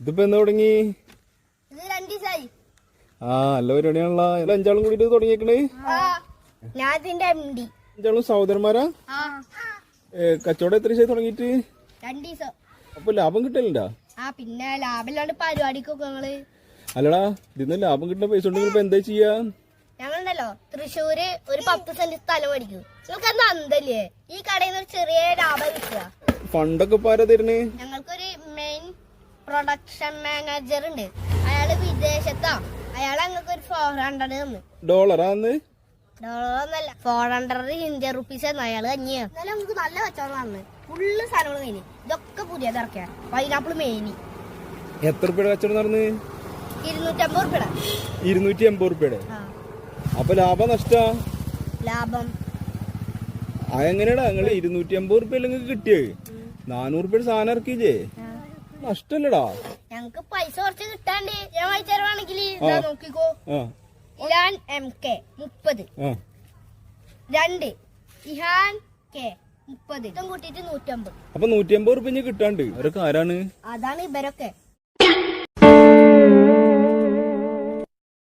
ഇതിപ്പോ എന്ന് തുടങ്ങി? ആ നല്ല പരിപാടിയാണല്ലോ. ഇതിൽ അഞ്ചാളും കൂടി തുടങ്ങിയേക്കണേ? അഞ്ചാളും സഹോദരന്മാരാ? കച്ചവടം എത്ര ദിവസമായി തുടങ്ങിയിട്ട്? ദിവസം അപ്പൊ ലാഭം കിട്ടലുണ്ടാ? പിന്നെ ലാഭമില്ലാണ്ട് പരിപാടിക്കൊക്കെ ഞങ്ങൾ. അല്ലടാ ഇതിന്ന് ലാഭം കിട്ടുന്ന പൈസ ഉണ്ടെങ്കിൽ ഇപ്പൊ എന്താ ചെയ്യാ? ഞങ്ങളുണ്ടല്ലോ തൃശ്ശൂര് ഒരു പത്ത് സെന്റ് സ്ഥലം മേടിക്കും. നിങ്ങൾക്ക് എന്താ അന്തല്ലേ? ഈ കടയിൽ നിന്ന് ഒരു ചെറിയ ലാഭം കിട്ടുക. ഫണ്ടൊക്കെ ഇപ്പൊ ആരാ തരുന്നേ? പ്രൊഡക്ഷൻ മാനേജർ ഉണ്ട്. അയാൾ വിദേശത്താ. അയാൾ ഞങ്ങൾക്ക് ഒരു ഫോർ ഹൺഡ്രഡ് തന്നു. ഡോളറാന്ന് ഡോളർന്നല്ല ഫോർ ഹൺഡ്രഡ് ഇന്ത്യ റുപ്പീസ് തന്നു അയാൾ കഞ്ഞിയാ എന്നാലും നമുക്ക് നല്ല കച്ചവടമാണ് ഫുള്ള് സാധനങ്ങൾ മേനി ഇതൊക്കെ പുതിയ ഇറക്കിയ. പൈനാപ്പിൾ മേനി എത്ര രൂപയുടെ കച്ചവടം നടന്ന്? ഇരുന്നൂറ്റമ്പത് റുപ്യയുടെ ഇരുന്നൂറ്റി എൺപത് റുപ്യയുടെ അപ്പൊ ലാഭം നഷ്ടാ? ലാഭം. അതെങ്ങനെയാടാ? നിങ്ങൾ ഇരുന്നൂറ്റി അമ്പത് റുപ്യ കിട്ടിയത് നാനൂറ് റുപ്യ സാധനം ഇറക്കിയില്ലേ? നഷ്ടല്ലടാ. ഞങ്ങക്ക് പൈസ കുറച്ച് കിട്ടാണ്ട് ഞാൻ വായിച്ചു തരുവാണെങ്കിൽ ഇതാ നോക്കിക്കോ. ഇലാൻ എം കെ മുപ്പത്. രണ്ട്. ഇഹാൻ കെ മുപ്പത്. ഇതും കൂട്ടിട്ട് നൂറ്റമ്പത്. അപ്പൊ നൂറ്റമ്പത് റുപ്യ കിട്ടാണ്ട്. അവരൊക്കെ ആരാണ്? അതാണ് ഇവരൊക്കെ.